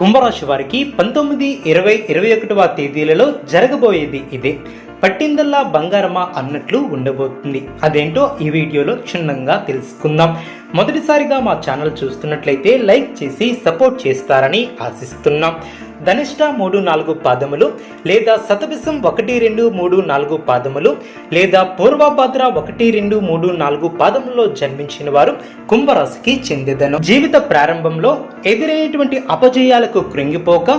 కుంభరాశి వారికి పంతొమ్మిది ఇరవై ఇరవై ఒకటవ తేదీలలో జరగబోయేది ఇదే. పట్టిందల్లా బంగారమా అన్నట్లు ఉండబోతుంది. అదేంటో ఈ వీడియోలో క్షుణ్ణంగా తెలుసుకుందాం. మొదటిసారిగా మా ఛానల్ చూస్తున్నట్లయితే లైక్ చేసి సపోర్ట్ చేస్తారని ఆశిస్తున్నాం. ధనిష్ట మూడు నాలుగు పాదములు లేదా శతభిసం ఒకటి రెండు మూడు నాలుగు పాదములు లేదా పూర్వభద్ర ఒకటి రెండు మూడు నాలుగు పాదములలో జన్మించిన వారు కుంభరాశికి చెందేదను. జీవిత ప్రారంభంలో ఎదురయ్యేటువంటి అపజయాలకు కృంగిపోక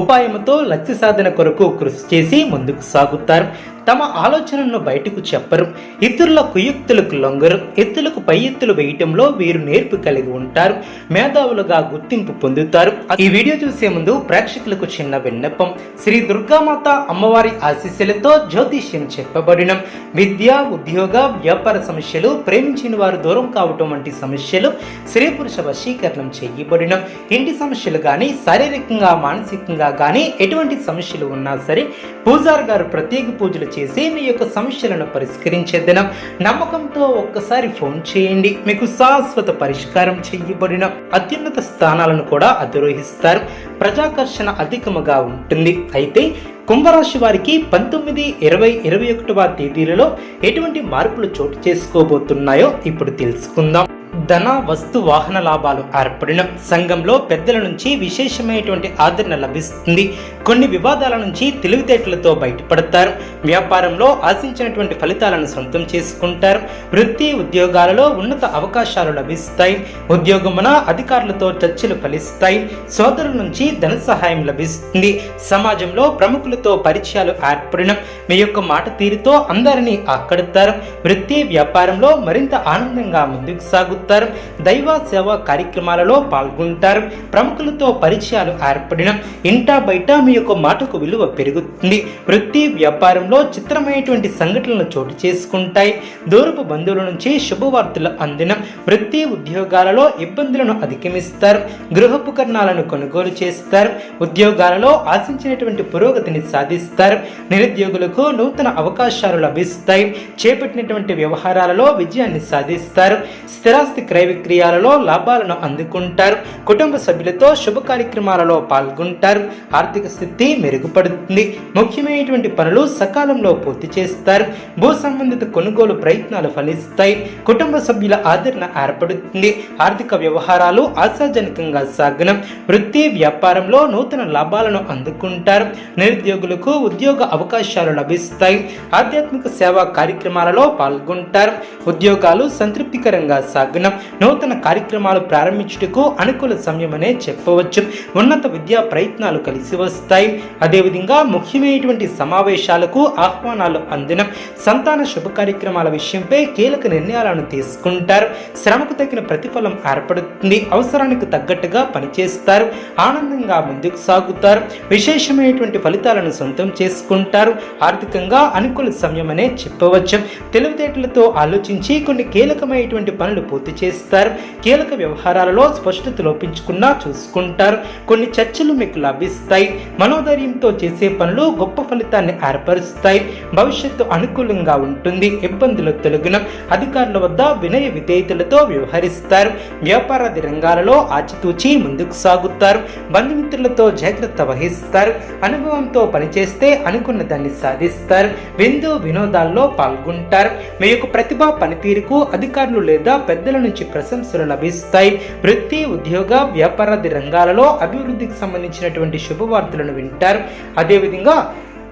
ఉపాయముతో లక్ష్య సాధన కొరకు కృషి చేసి ముందుకు సాగుతారు. తమ ఆలోచనలను బయటకు చెప్పరు. ఇతరుల కుయుక్తులకు లొంగరు. ఎత్తులకు పై ఎత్తులు వేయటంలో వీరు నేర్పు కలిగి ఉంటారు. మేధావులుగా గుర్తింపు పొందుతారు. ఈ వీడియో చూసే ముందు ప్రేక్షకులకు చిన్న విన్నపం. శ్రీ దుర్గామాత అమ్మవారి ఆశీస్సులతో జ్యోతిష్యం చెప్పబడిన విద్య ఉద్యోగ వ్యాపార సమస్యలు ప్రేమించిన వారు దూరం కావటం వంటి సమస్యలు స్త్రీ పురుష వశీకరణం చేయబడిన ఇంటి సమస్యలు కానీ శారీరకంగా మానసికంగా కానీ ఎటువంటి సమస్యలు ఉన్నా సరే పూజారి గారు ప్రత్యేక పూజలు చేసి మీ యొక్క సమస్యలను పరిష్కరించే దినం. నమ్మకంతో ఒక్కసారి ఫోన్ చేయండి. మీకు శాశ్వత పరిష్కారం చేయబడిన అత్యున్నత స్థానాలను కూడా అధిరోహిస్తారు. ప్రజాకర్షణ అధికముగా ఉంటుంది. అయితే కుంభరాశి వారికి పంతొమ్మిది ఇరవై ఇరవై ఒకటవ తేదీలలో ఎటువంటి మార్పులు చోటు చేసుకోబోతున్నాయో ఇప్పుడు తెలుసుకుందాం. ధన వస్తు వాహన లాభాలు ఏర్పడిన సంఘంలో పెద్దల నుంచి విశేషమైనటువంటి ఆదరణ లభిస్తుంది. కొన్ని వివాదాల నుంచి తెలివితేటలతో బయటపడతారు. వ్యాపారంలో ఆశించినటువంటి ఫలితాలను సొంతం చేసుకుంటారు. వృత్తి ఉద్యోగాలలో ఉన్నత అవకాశాలు లభిస్తాయి. ఉద్యోగమున అధికారులతో చర్చలు ఫలిస్తాయి. సోదరుల నుంచి ధన సహాయం లభిస్తుంది. సమాజంలో ప్రముఖులతో పరిచయాలు ఏర్పడిన మీ యొక్క మాట తీరుతో అందరినీ ఆకడతారు. వృత్తి వ్యాపారంలో మరింత ఆనందంగా ముందుకు సాగుతారు. దైవ సేవా కార్యక్రమాలలో పాల్గొంటారు. ప్రముఖులతో పరిచయాలు ఏర్పడిన ఇంటా బయట మీ యొక్క మాటకు విలువ పెరుగుతుంది. వృత్తి వ్యాపారంలో చిత్రమైనటువంటి సంఘటనలు చోటు చేసుకుంటాయి. దూరపు బంధువుల నుంచి శుభవార్తలు అందిన వృత్తి ఉద్యోగాలలో ఇబ్బందులను అధిగమిస్తారు. గృహోపకరణాలను కొనుగోలు చేస్తారు. ఉద్యోగాలలో ఆశించినటువంటి పురోగతిని సాధిస్తారు. నిరుద్యోగులకు నూతన అవకాశాలు లభిస్తాయి. చేపట్టినటువంటి వ్యవహారాలలో విజయాన్ని సాధిస్తారు. స్థిరాస్తి క్రయ విక్రయాలలో లాభాలను అందుకుంటారు. కుటుంబ సభ్యులతో శుభ కార్యక్రమాలలో పాల్గొంటారు. ఆర్థిక స్థితి మెరుగుపడుతుంది. ముఖ్యమైనటువంటి పనులు సకాలంలో పూర్తి చేస్తారు. భూ సంబంధిత కొనుగోలు ప్రయత్నాలు ఫలిస్తాయి. కుటుంబ సభ్యుల ఆదరణ ఏర్పడుతుంది. ఆర్థిక వ్యవహారాలు ఆశాజనకంగా సాగనం. వృత్తి వ్యాపారంలో నూతన లాభాలను అందుకుంటారు. నిరుద్యోగులకు ఉద్యోగ అవకాశాలు లభిస్తాయి. ఆధ్యాత్మిక సేవా కార్యక్రమాలలో పాల్గొంటారు. ఉద్యోగాలు సంతృప్తికరంగా సాగనం. నూతన కార్యక్రమాలు ప్రారంభించుటకు అనుకూల సమయమనే చెప్పవచ్చు. ఉన్నత విద్యా ప్రయత్నాలు కలిసి వస్తాయి. అదేవిధంగా ముఖ్యమైనటువంటి సమావేశాలకు ఆహ్వానాలు అందిన. సంతాన శుభ కార్యక్రమాల విషయంపై కీలక నిర్ణయాలను తీసుకుంటారు. శ్రమకు తగిన ప్రతిఫలం ఏర్పడుతుంది. అవసరానికి తగ్గట్టుగా పనిచేస్తారు. ఆనందంగా ముందుకు సాగుతారు. విశేషమైనటువంటి ఫలితాలను సొంతం చేసుకుంటారు. ఆర్థికంగా అనుకూల సమయమనే చెప్పవచ్చు. తెలివితేటలతో ఆలోచించి కొన్ని కీలకమైనటువంటి పనులు పూర్తి చేస్తారు. కీలక వ్యవహారాలలో స్పష్టత లోపించుకున్నా చూసుకుంటారు. కొన్ని చర్చలు మీకు లభిస్తాయి. మనోధైర్యంతో చేసే పనులు గొప్ప ఫలితాన్ని ఏర్పరుస్తాయి. భవిష్యత్తు అనుకూలంగా ఉంటుంది. ఇబ్బందులు తొలగిన అధికారుల వద్ద వినయ విధేయతలతో వ్యవహరిస్తారు. వ్యాపారాది రంగాలలో ఆచితూచి ముందుకు సాగుతారు. బంధుమిత్రులతో జాగ్రత్త వహిస్తారు. అనుభవంతో పనిచేస్తే అనుకున్న దాన్ని సాధిస్తారు. విందు వినోదాల్లో పాల్గొంటారు. మీ యొక్క ప్రతిభ పనితీరుకు అధికారులు లేదా పెద్దలను నుంచి ప్రశంసలు లభిస్తాయి. వృత్తి ఉద్యోగ వ్యాపారాది రంగాలలో అభివృద్ధికి సంబంధించినటువంటి శుభవార్తలను వింటారు. అదేవిధంగా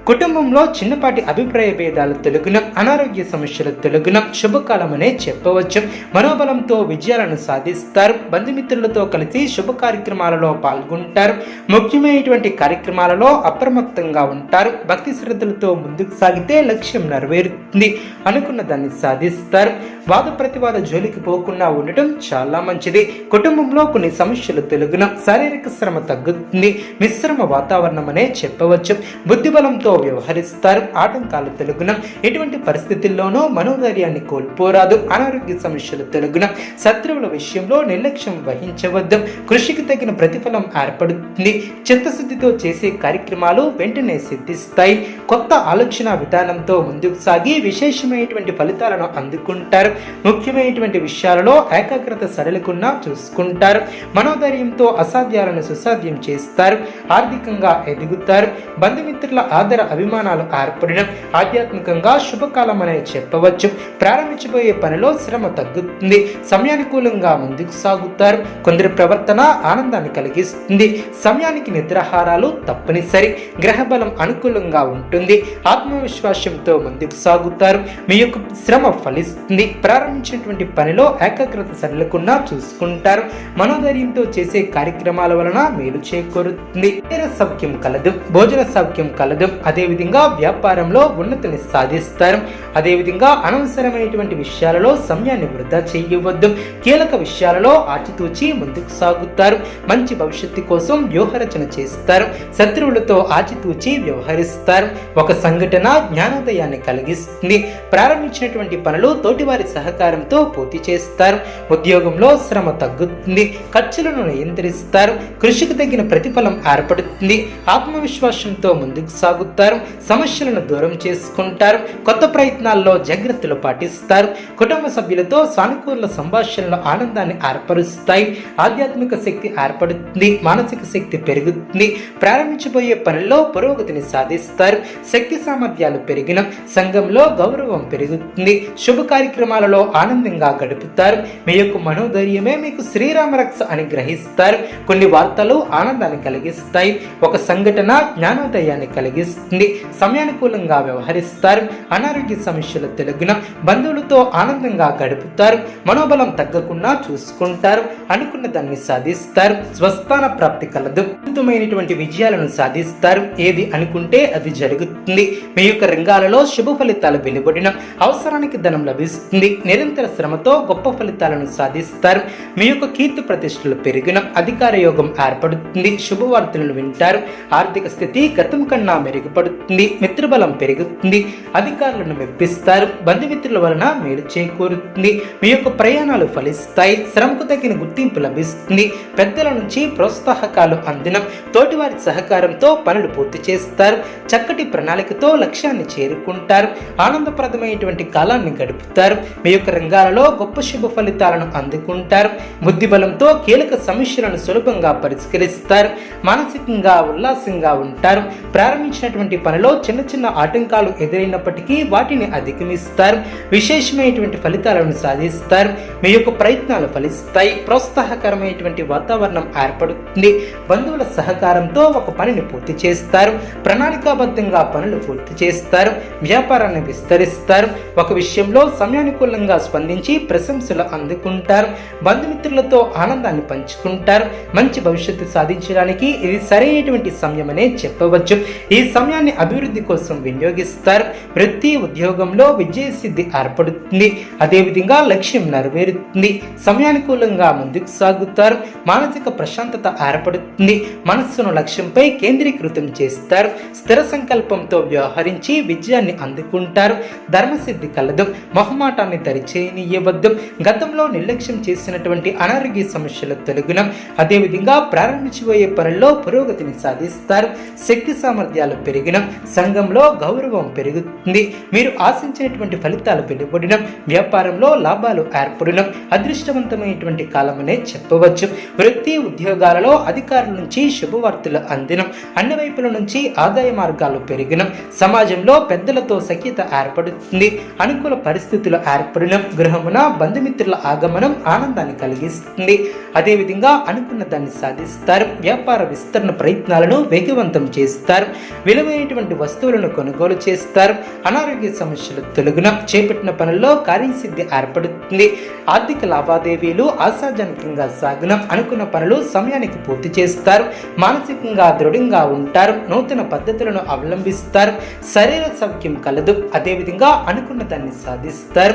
కుటుంబంలో చిన్నపాటి అభిప్రాయ భేదాలు తొలగిన అనారోగ్య సమస్యలు తొలగిన శుభకాలమనే చెప్పవచ్చు. మనోబలంతో విజయాలను సాధిస్తారు. బంధుమిత్రులతో కలిసి శుభ కార్యక్రమాలలో పాల్గొంటారు. ముఖ్యమైనటువంటి కార్యక్రమాలలో అప్రమత్తంగా ఉంటారు. భక్తి శ్రద్ధలతో ముందుకు సాగితే లక్ష్యం నెరవేరుతుంది. అనుకున్న దాన్ని సాధిస్తారు. వాద ప్రతివాద జోలికి పోకుండా ఉండటం చాలా మంచిది. కుటుంబంలో కొన్ని సమస్యలు తొలగిన శారీరక శ్రమ తగ్గుతుంది. మిశ్రమ వాతావరణం అనే చెప్పవచ్చు బుద్ధిబలంతో వ్యవహరిస్తారు. ఆటంకాలు తెలుగున. ఎటువంటి పరిస్థితుల్లోనూ మనోధైర్యాన్ని కోల్పోరాదు. అనారోగ్య సమస్యలు తెలుగున. శత్రువుల విషయంలో నిర్లక్ష్యం వహించవద్దు. కృషికి తగిన ప్రతిఫలం ఏర్పడుతుంది. చిత్తశుద్ధితో చేసే కార్యక్రమాలు వెంటనే సిద్ధిస్తాయి. కొత్త ఆలోచన విధానంతో ముందుకు సాగి విశేషమైనటువంటి ఫలితాలను అందుకుంటారు. ముఖ్యమైనటువంటి విషయాలలో ఏకాగ్రత సరళకున్నా చూసుకుంటారు. మనోధైర్యంతో అసాధ్యాలను సుసాధ్యం చేస్తారు. ఆర్థికంగా ఎదుగుతారు. బంధుమిత్రుల ఆదర అభిమానాలు ఏర్పడడం ఆధ్యాత్మికంగా శుభకాలం అనే చెప్పవచ్చు. ప్రారంభించబోయే పనిలో శ్రమ తగ్గుతుంది. సమయానుకూలంగా ముందుకు సాగుతారు. కొందరి ప్రవర్తన ఆనందాన్ని కలిగిస్తుంది. సమయానికి నిద్రాహారాలు తప్పనిసరి. గ్రహబలం అనుకూలంగా ఉంటుంది. ఆత్మవిశ్వాసంతో ముందుకు సాగుతారు. మీ యొక్క శ్రమ ఫలిస్తుంది. ప్రారంభించినటువంటి పనిలో ఏకాగ్రత సరళకుండా చూసుకుంటారు. మనోధైర్యంతో చేసే కార్యక్రమాల వలన మేలు చేకూరుతుంది. సౌఖ్యం కలదు. భోజన సౌఖ్యం కలదు. అదేవిధంగా వ్యాపారంలో ఉన్నతిని సాధిస్తారు. అదేవిధంగా అనవసరమైనటువంటి విషయాలలో సమయాన్ని వృధా చేయవద్దు. కీలక విషయాలలో ఆచితూచి ముందుకు సాగు చెప్తారు మంచి భవిష్యత్తు కోసం వ్యూహరచన చేస్తారు. శత్రువులతో ఆచితూచి వ్యవహరిస్తారు. ఒక సంఘటన జ్ఞానోదయాన్ని కలిగిస్తుంది. ప్రారంభించినటువంటి పనులు తోటివారి సహకారంతో పూర్తి చేస్తారు. ఉద్యోగంలో శ్రమ తగ్గుతుంది. ఖర్చులను నియంత్రిస్తారు. కృషికి తగిన ప్రతిఫలం ఏర్పడుతుంది. ఆత్మవిశ్వాసంతో ముందుకు సాగుతారు. సమస్యలను దూరం చేసుకుంటారు. కొత్త ప్రయత్నాల్లో జాగ్రత్తలు పాటిస్తారు. కుటుంబ సభ్యులతో సానుకూల సంభాషణలు ఆనందాన్ని ఏర్పరుస్తాయి. ఆధ్యాత్మిక శక్తి ఏర్పడుతుంది మానసిక శక్తి పెరుగుతుంది. ప్రారంభించబోయే పనుల్లో పురోగతిని సాధిస్తారు. శక్తి సామర్థ్యాలు పెరిగిన సంఘంలో గౌరవం పెరుగుతుంది. శుభ కార్యక్రమాలలో ఆనందంగా గడుపుతారు. మీ యొక్క మనోధైర్యమే మీకు శ్రీరామ రక్ష అని గ్రహిస్తారు. కొన్ని వార్తలు ఆనందాన్ని కలిగిస్తాయి. ఒక సంఘటన జ్ఞానోదయాన్ని కలిగిస్తుంది. సమయానుకూలంగా వ్యవహరిస్తారు. అనారోగ్య సమస్యలు తెలుగున బంధువులతో ఆనందంగా గడుపుతారు. మనోబలం తగ్గకుండా చూసుకుంటారు. అనుకున్న దాన్ని సాధిస్తారు. స్వస్థాన ప్రాప్తి కలదు. అద్భుతమైనటువంటి విజయాలను సాధిస్తారు. ఏది అనుకుంటే అది జరుగుతుంది. మీ యొక్క రంగాలలో శుభ ఫలితాలు వెలువడిన అవసరానికి ధనం లభిస్తుంది. నిరంతర శ్రమతో గొప్ప ఫలితాలను సాధిస్తారు. మీ యొక్క కీర్తి ప్రతిష్టలు పెరిగిన అధికార యోగం ఏర్పడుతుంది. శుభవార్తలను వింటారు. ఆర్థిక స్థితి గతం కన్నా మెరుగుపడుతుంది. మిత్రబలం పెరుగుతుంది. అధికారులను మెప్పిస్తారు. బంధుమిత్రుల వలన మేలు చేకూరుతుంది. మీ యొక్క ప్రయాణాలు ఫలిస్తాయి. శ్రమకు తగిన గుర్తింపు లభిస్తుంది. పెద్దల నుంచి ప్రోత్సాహకాలు అందిన. తోటివారి సహకారంతో పనులు పూర్తి చేస్తారు. చక్కటి ప్రణాళికతో లక్ష్యాన్ని చేరుకుంటారు. ఆనందప్రదమైనటువంటి కాలాన్ని గడుపుతారు. మీ యొక్క రంగాలలో గొప్ప శుభ ఫలితాలను అందుకుంటారు. బుద్ధిబలంతో కీలక సమస్యలను సులభంగా పరిష్కరిస్తారు. మానసికంగా ఉల్లాసంగా ఉంటారు. ప్రారంభించినటువంటి పనిలో చిన్న చిన్న ఆటంకాలు ఎదురైనప్పటికీ వాటిని అధిగమిస్తారు. విశేషమైనటువంటి ఫలితాలను సాధిస్తారు. మీ యొక్క ప్రయత్నాలు ఫలిస్తాయి. ప్రోత్సాహకరమైనటువంటి వాతావరణం ఏర్పడుతుంది. బంధువుల సహకారంతో ఒక పనిని పూర్తి చేస్తారు. ప్రణాళికాబద్ధంగా పనులు పూర్తి చేస్తారు. వ్యాపారాన్ని విస్తరిస్తారు. ఒక విషయంలో సమయానుకూలంగా స్పందించి ప్రశంసలు అందుకుంటారు. బంధుమిత్రులతో ఆనందాన్ని పంచుకుంటారు. మంచి భవిష్యత్తు సాధించడానికి ఇది సరైనటువంటి సమయమనే చెప్పవచ్చు. ఈ సమయాన్ని అభివృద్ధి కోసం వినియోగిస్తారు. వృత్తి ఉద్యోగంలో విజయ సిద్ధి ఏర్పడుతుంది. అదేవిధంగా లక్ష్యం నెరవేరుతుంది. సమయానుకూలంగా ముందుకు సాగుతారు. మానసిక ప్రశాంతత ఏర్పడుతుంది. మనస్సును లక్ష్యంపై కేంద్రీకృతం చేస్తారు. స్థిర సంకల్పంతో వ్యవహరించి విజయాన్ని అందుకుంటారు. ధర్మసిద్ధి కలదు. మొహమాటాన్ని దరిచేయనియవద్దు గతంలో నిర్లక్ష్యం చేసినటువంటి అనారోగ్య సమస్యల తొలగున. అదేవిధంగా ప్రారంభించబోయే పనుల్లో పురోగతిని సాధిస్తారు. శక్తి సామర్థ్యాలు పెరిగిన. సంఘంలో గౌరవం పెరుగుతుంది. మీరు ఆశించినటువంటి ఫలితాలు వెలువడిన. వ్యాపారంలో లాభాలు ఏర్పడడం అదృష్టవంతమైనటువంటి కాలమనే చెప్పవచ్చు. వృత్తి ఉద్యోగాలలో అధికారుల నుంచి శుభవార్తలు అందిన. అన్ని వైపుల నుంచి ఆదాయ మార్గాలు పెరిగిన. సమాజంలో పెద్దలతో సఖ్యత ఏర్పడుతుంది. అనుకూల పరిస్థితులు ఏర్పడిన. గృహమున బంధుమిత్రుల ఆగమనం ఆనందాన్ని కలిగిస్తుంది. అదేవిధంగా అనుకున్న దాన్ని సాధిస్తారు. వ్యాపార విస్తరణ ప్రయత్నాలను వేగవంతం చేస్తారు. విలువైనటువంటి వస్తువులను కొనుగోలు చేస్తారు. అనారోగ్య సమస్యలు తొలగిన. చేపట్టిన పనుల్లో కార్యసిద్ధి ఏర్పడుతుంది. ఆర్థిక లావాదేవీలు ఆశాజనకంగా సాగున. అనుకున్న పనులు సమయానికి పూర్తి చేస్తారు. మానసికంగా దృఢంగా ఉంటారు. నూతన పద్ధతులను అవలంబిస్తారు. శరీర సౌఖ్యం కలదు. అదేవిధంగా అనుకున్న దాన్ని సాధిస్తారు.